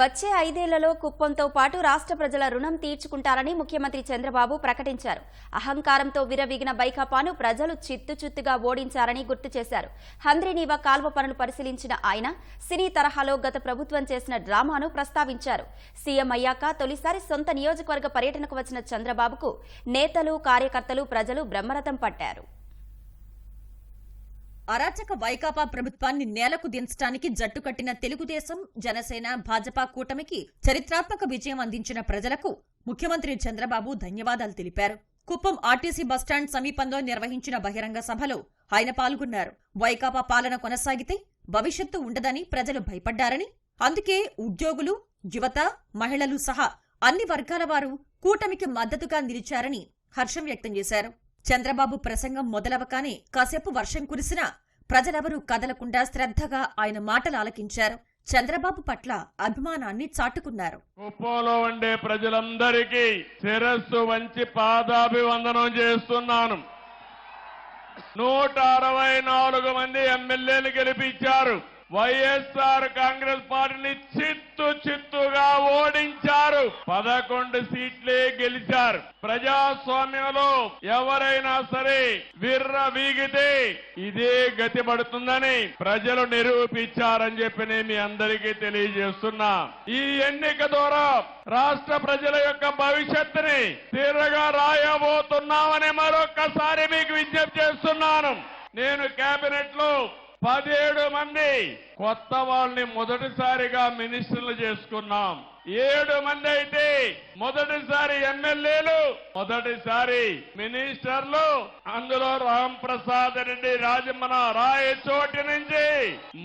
వచ్చే ఐదేళ్ళలో కుప్పంతో పాటు రాష్ట్ర ప్రజల రుణం తీర్చుకుంటారని ముఖ్యమంత్రి చంద్రబాబు ప్రకటించారు. అహంకారంతో విరవీగిన బైకాపాను ప్రజలు చిత్తు చిత్తుగా ఓడించారని గుర్తు చేశారు. హంద్రీనీవ కాల్వ పనులు పరిశీలించిన ఆయన సినీ తరహాలో గత ప్రభుత్వం చేసిన డ్రామాను ప్రస్తావించారు. సీఎం అయ్యాక తొలిసారి సొంత నియోజకవర్గ పర్యటనకు వచ్చిన చంద్రబాబుకు నేతలు కార్యకర్తలు ప్రజలు బ్రహ్మరథం పట్టారు. అరాచక వైకాపా ప్రభుత్వాన్ని నేలకు దించడానికి జట్టు కట్టిన తెలుగుదేశం జనసేన భాజపా కూటమికి చరిత్రాత్మక విజయం అందించిన ప్రజలకు ముఖ్యమంత్రి చంద్రబాబు ధన్యవాదాలు తెలిపారు. కుప్పం ఆర్టీసీ బస్టాండ్ సమీపంలో నిర్వహించిన బహిరంగ సభలో ఆయన పాల్గొన్నారు. వైకాపా పాలన కొనసాగితే భవిష్యత్తు ఉండదని ప్రజలు భయపడ్డారని అందుకే ఉద్యోగులు యువత మహిళలు సహా అన్ని వర్గాల వారు కూటమికి మద్దతుగా నిలిచారని హర్షం వ్యక్తం చేశారు. చంద్రబాబు ప్రసంగం మొదలవగానే కాసేపు వర్షం కురిసినా ప్రజలెవరూ కదలకుండా శ్రద్ధగా ఆయన మాటలు ఆలకించారు. చంద్రబాబు పట్ల అభిమానాన్ని చాటుకున్నారు. కుప్పంలో ఉండే ప్రజలందరికీ శిరస్సు వంచి పాదాభివందనం చేస్తున్నాను. నూట అరవై నాలుగు మంది ఎమ్మెల్యేలు గెలిపించారు. వైఎస్ఆర్ కాంగ్రెస్ పార్టీని చిత్తు చిత్తుగా ఓడించారు. పదకొండు సీట్లే గెలిచారు. ప్రజాస్వామ్యం ఎవరైనా సరే విర్ర వీగితే ఇదే గతి పడుతుందని ప్రజలు నిరూపించారని చెప్పి నేను మీ అందరికీ తెలియజేస్తున్నా. ఈ ఎన్నిక ద్వారా రాష్ట్ర ప్రజల యొక్క భవిష్యత్తుని తీరగా రాయబోతున్నామని మరొక్కసారి మీకు విజ్ఞప్తి చేస్తున్నాను. నేను కేబినెట్లో పదిహేడు మంది కొత్త వాళ్ళని మొదటిసారిగా మినిస్టర్లు చేసుకున్నాం. ఏడు మంది అయితే మొదటిసారి ఎమ్మెల్యేలు మొదటిసారి మినిస్టర్లు. అందులో రామ్ ప్రసాద్ రెడ్డి రాజమ్మన రాయచోటి నుంచి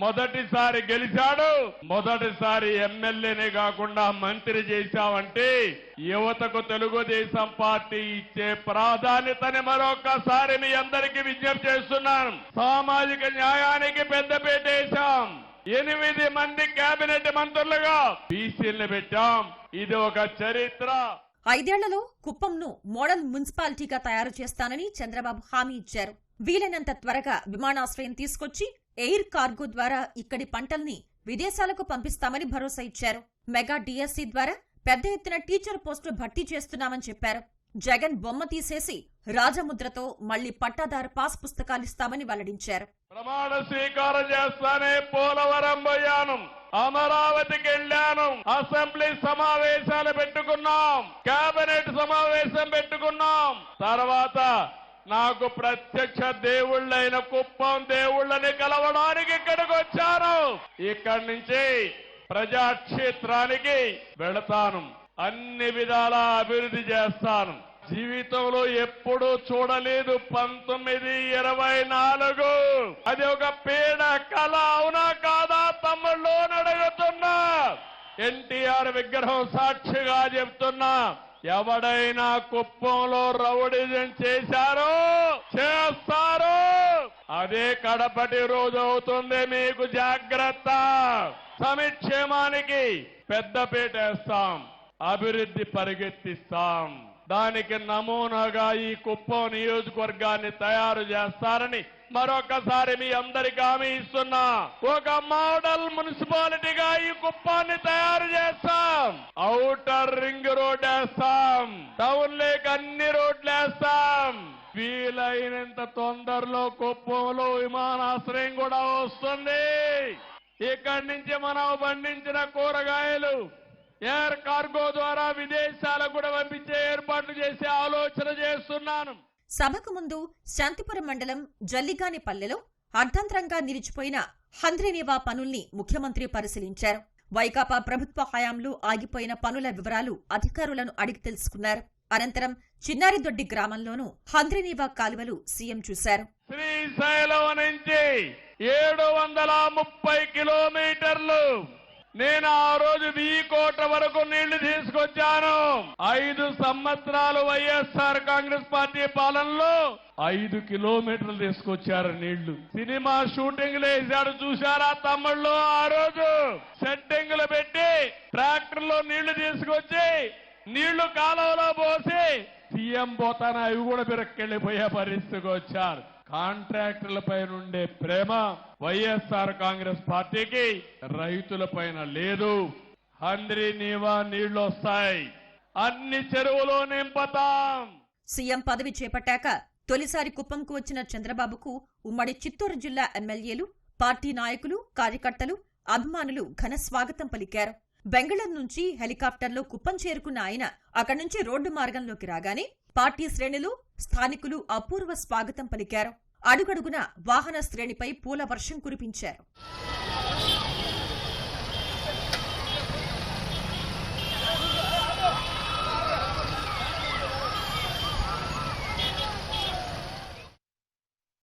మొదటిసారి గెలిచాడు. మొదటిసారి ఎమ్మెల్యేనే కాకుండా మంత్రి చేశామంటే యువతకు తెలుగుదేశం పార్టీ ఇచ్చే ప్రాధాన్యతని మరొకసారి మీ అందరికీ విజ్ఞప్తి చేస్తున్నాను. సామాజిక న్యాయానికి పెద్దపేట వేశాం. ఎనిమిది మంది కేబినెట్ మంత్రులుగా బీసీలను పెట్టాం. ఇది ఒక చరిత్ర. ఐదేళ్ళలో కుప్పంను మోడల్ మున్సిపాలిటీగా తయారు చేస్తానని చంద్రబాబు హామీ ఇచ్చారు. వీలైనంత త్వరగా విమానాశ్రయం తీసుకొచ్చి ఎయిర్ కార్గో ద్వారా ఇక్కడి పంటల్ని విదేశాలకు పంపిస్తామని భరోసా ఇచ్చారు. మెగా డిఎస్సి ద్వారా పెద్ద ఎత్తున టీచర్ పోస్టులు భర్తీ చేస్తున్నామని చెప్పారు. జగన్ బొమ్మ తీసేసి రాజముద్రతో మళ్ళీ పట్టాదారు పాస్ పుస్తకాలిస్తామని వెల్లడించారు. ప్రమాణ స్వీకారం చేస్తానే పోలవరం పోయాను. అమరావతికి వెళ్ళాను. అసెంబ్లీ సమావేశాలు పెట్టుకున్నాం. కేబినెట్ సమావేశం పెట్టుకున్నాం. తర్వాత నాకు ప్రత్యక్ష దేవుళ్ళైన కుప్పం దేవుళ్ళని కలవడానికి ఇక్కడికి వచ్చాను. ఇక్కడి నుంచి ప్రజాక్షేత్రానికి వెళతాను. అన్ని విధాల అభివృద్ధి చేస్తాను. జీవితంలో ఎప్పుడూ చూడలేదు పంతొమ్మిది ఇరవై నాలుగు. అది ఒక పీడ కళ అవునా కాదా తమ్ముళ్ళు అడుగుతున్నా. ఎన్టీఆర్ విగ్రహం సాక్షిగా చెప్తున్నా ఎవడైనా కుప్పంలో రౌడిజం చేశారో చేస్తారు. అదే కడపటి రోజు అవుతుంది మీకు జాగ్రత్త. సమిక్షేమానికి పెద్దపీట వేస్తాం. అభివృద్ధి పరిగెత్తిస్తాం. దానికి నమూనాగా ఈ కుప్పం నియోజకవర్గాన్ని తయారు చేస్తారని మరొకసారి మీ అందరికీ హామీ ఇస్తున్నా. ఒక మోడల్ మున్సిపాలిటీగా ఈ కుప్పాన్ని తయారు చేస్తాం. ఔటర్ రింగ్ రోడ్ వేస్తాం. టౌన్ లేక్ అన్ని రోడ్లు వేస్తాం. వీలైనంత తొందరలో కుప్పంలో విమానాశ్రయం కూడా వస్తుంది. ఇక్కడి నుంచి మనం పండించిన కూరగాయలు ఎయిర్ కార్గో ద్వారా విదేశాలకు కూడా పంపించే ఏర్పాట్లు చేసే ఆలోచన చేస్తున్నాను. సభకు ముందు శాంతిపురం మండలం జల్లిగానిపల్లెలో అర్ధంతరంగా నిలిచిపోయిన హంద్రీనివా పనుల్ని ముఖ్యమంత్రి పరిశీలించారు. వైకాపా ప్రభుత్వ హయాంలో ఆగిపోయిన పనుల వివరాలు అధికారులను అడిగి తెలుసుకున్నారు. అనంతరం చిన్నారిదొడ్డి గ్రామంలోనూ హంద్రీనివా కాలువలు సీఎం చూశారు. శ్రీశైలం నుంచి ఏడు వందల ముప్పై కిలోమీటర్లు నేను ఆ రోజు వీకోట వరకు నీళ్ళు తీసుకొచ్చాను. ఐదు సంవత్సరాలు వైఎస్ఆర్ కాంగ్రెస్ పార్టీ పాలనలో ఐదు కిలోమీటర్లు తీసుకొచ్చారు నీళ్ళు. సినిమా షూటింగ్ వేశాడు చూశారా తమ్ముళ్ళు ఆ రోజు? సెట్టింగ్లు పెట్టి ట్రాక్టర్లో నీళ్ళు తీసుకొచ్చి నీళ్ళు కాలువలో పోసి సీఎం పోతాన? అవి కూడా బిరక్కెళ్ళిపోయే పరిస్థితికి వచ్చారు. కాంట్రాక్టర్ల పైన ఉండే ప్రేమ వైఎస్ఆర్ కాంగ్రెస్ పార్టీకి రైతుల పైన లేదు. హంద్రి నీవా నీళ్ళు వస్తాయి. అన్ని చెరువులు నింపతాం. సీఎం పదవి చేపట్టాక తొలిసారి కుప్పంకు వచ్చిన చంద్రబాబుకు ఉమ్మడి చిత్తూరు జిల్లా ఎమ్మెల్యేలు పార్టీ నాయకులు కార్యకర్తలు అభిమానులు ఘన స్వాగతం పలికారు. బెంగళూరు నుంచి హెలికాప్టర్లో కుప్పం చేరుకున్న ఆయన అక్కడి నుంచి రోడ్డు మార్గంలోకి రాగానే పార్టీ శ్రేణులు స్థానికులు అపూర్వ స్వాగతం పలికారు. అడుగడుగున వాహన శ్రేణిపై పూల వర్షం కురిపించారు.